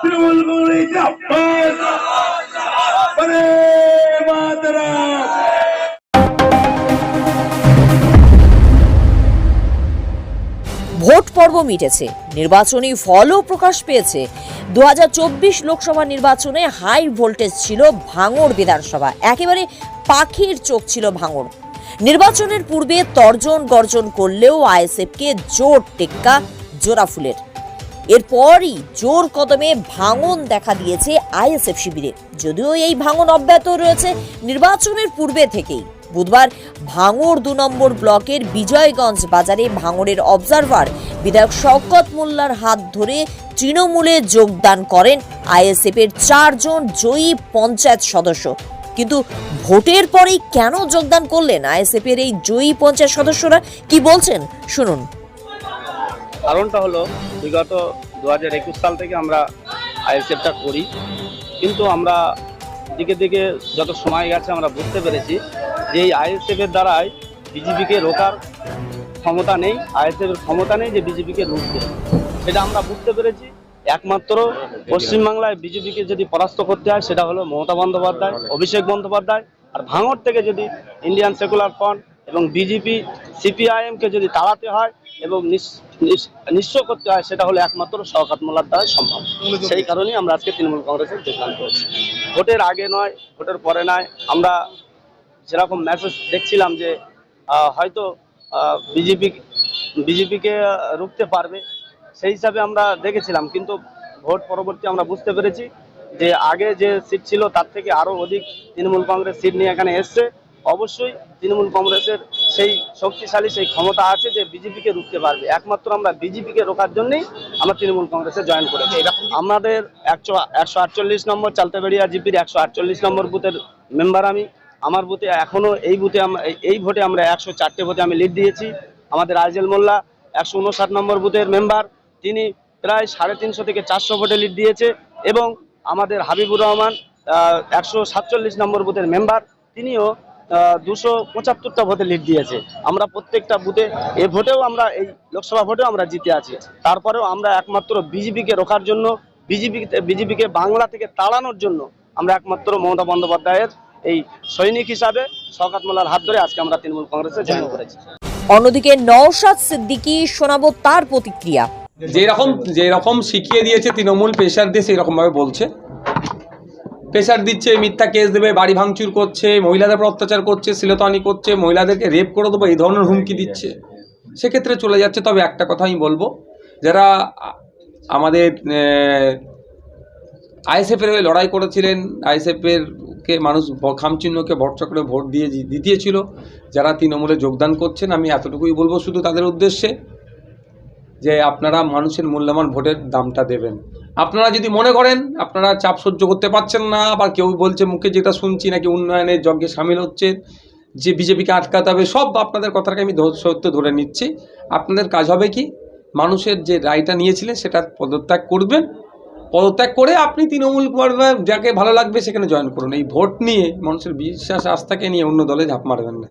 Vote পর্ব মিটেছে। নির্বাচনী ফলও প্রকাশ পেয়েছে। দু হাজার চব্বিশ লোকসভা নির্বাচনে হাই ভোল্টেজ ছিল ভাঙড় বিধানসভা। একেবারে পাখির চোখ ছিল ভাঙড়। নির্বাচনের পূর্বে তর্জন গর্জন করলেও আইএসএফকে জোর টেক্কা জোড়াফুলের এরপরই জোর কদমে ভাঙন দেখা দিয়েছে আইএসএফ শিবিরে। যদিও এই ভাঙন অব্যাহত রয়েছে, নির্বাচনের পূর্বে থেকেই। বুধবার ভাঙড় দু নম্বর ব্লকের বিজয়গঞ্জ বাজারে ভাঙড়ের অবজারভার বিধায়ক শওকত মোল্লার হাত ধরে তৃণমূলে যোগদান করেন আইএসএফ এর চারজন জয়ী পঞ্চায়েত সদস্য। কিন্তু ভোটের পরেই কেন যোগদান করলেন আইএসএফ এর এই জয়ী পঞ্চায়েত সদস্যরা? কি বলছেন? শুনুন। কারণটা হলো বিগত দু হাজার একুশ সাল থেকে আমরা আইএসএফটা করি। কিন্তু আমরা দিকে দিকে যত সময় গেছে আমরা বুঝতে পেরেছি যে এই আইএসএফের দ্বারাই বিজেপিকে রোকার ক্ষমতা নেই আইএসএফের ক্ষমতা নেই যে বিজেপিকে রুখবে। সেটা আমরা বুঝতে পেরেছি। একমাত্র পশ্চিমবাংলায় বিজেপিকে যদি পরাস্ত করতে হয়, সেটা হলো মমতা বন্দ্যোপাধ্যায়, অভিষেক বন্দ্যোপাধ্যায়। আর ভাঙড় থেকে যদি ইন্ডিয়ান সেকুলার ফ্রন্ট এবং বিজেপি সিপিআইএমকে যদি তাড়াতে হয় এবং নিঃস- নিঃস- নিঃস্ব করতে হয়, সেটা হলো একমাত্র শওকাত মোল্লার দ্বারা সম্ভব। সেই কারণেই আমরা আজকে তৃণমূল কংগ্রেসের যোগদান করেছি। ভোটের আগে নয়, ভোটের পরে নয়, আমরা যেরকম মেসেজ দেখছিলাম যে হয়তো বিজেপি বিজেপিকে রুখতে পারবে, সেই হিসাবে আমরা দেখেছিলাম। কিন্তু ভোট পরবর্তী আমরা বুঝতে পেরেছি যে, আগে যে সিট ছিল, তার থেকে আরও অধিক তৃণমূল কংগ্রেস সিট নিয়ে এখানে এসছে। অবশ্যই তৃণমূল কংগ্রেসের সেই শক্তিশালী সেই ক্ষমতা আছে যে বিজেপিকে রুখতে পারবে। একমাত্র আমরা বিজেপিকে রোকার জন্যই আমরা তৃণমূল কংগ্রেসে জয়েন করেছি। আমাদের একশো একশো আটচল্লিশ নম্বর চালতাবেড়িয়া জিপির একশো আটচল্লিশ নম্বর বুথের মেম্বার আমি। আমার বুথে এখনও এই বুথে আমরা এই ভোটে আমরা একশো চারটে ভোটে আমি লিড দিয়েছি। আমাদের আইজেল মোল্লা একশো উনষাট নম্বর বুথের মেম্বার তিনি প্রায় সাড়ে তিনশো থেকে চারশো ভোটে লিড দিয়েছে এবং আমাদের হাবিবুর রহমান একশো সাতচল্লিশ নম্বর বুথের মেম্বার তিনিও দুশো পঁচাত্তরটা ভোটে লিড দিয়েছে। আমরা প্রত্যেকটা বুথে এ ভোটেও আমরা এই লোকসভা ভোটেও আমরা জিতে আছি। তারপরেও আমরা একমাত্র বিজেপিকে রোখার জন্য বিজেপি বিজেপিকে বাংলা থেকে তাড়ানোর জন্য আমরা একমাত্র মমতা বন্দ্যোপাধ্যায়ের এই সৈনিক হিসাবে শওকাত মোল্লার হাত ধরে আজকে আমরা তৃণমূল কংগ্রেসে জয়েন করেছি। অন্যদিকে নওশাদ সিদ্দিকী শোনাবো তার প্রতিক্রিয়া। যেরকম যেরকম শিখিয়ে দিয়েছে তৃণমূল প্রেশার দিয়ে সেই রকমভাবে বলছে। প্রেশার দিচ্ছে, মিথ্যা কেস দেবে, বাড়ি ভাঙচুর করছে, মহিলাদের উপর অত্যাচার করছে, শ্লীলতানি করছে, মহিলাদেরকে রেপ করে দেবো, এই ধরনের হুমকি দিচ্ছে। সেক্ষেত্রে চলে যাচ্ছে, তবে একটা কথা আমি বলব, যারা আমাদের আইএসএফের লড়াই করেছিলেন, আইএসএফের কে মানুষ খামচিহ্নকে ভরসা করে ভোট দিয়ে জিতিয়েছিল যারা তৃণমূলে যোগদান করছেন, আমি এতটুকুই বলব শুধু তাদের উদ্দেশ্যে, যে আপনারা মানুষের মূল্যবান ভোটের দামটা দেবেন। আপনারা যদি মনে করেন, আপনারা চাপ সহ্য করতে পারছেন না, আবার কেউ বলছে মুখে যেটা শুনছি নাকি উন্নয়নের যজ্ঞে সামিল হচ্ছে, যে বিজেপিকে আটকাতে হবে, সব আপনাদের কথাটাকে আমি সত্য ধরে নিচ্ছি। আপনাদের কাজ হবে কি, মানুষের যে রায়টা নিয়েছিলেন সেটা পদত্যাগ করবেন। পদত্যাগ করে আপনি তৃণমূল যাকে ভালো লাগবে সেখানে জয়েন করুন। এই ভোট নিয়ে মানুষের বিশ্বাস, আস্থাকে নিয়ে অন্য দলে ঝাঁপ মারবেন না।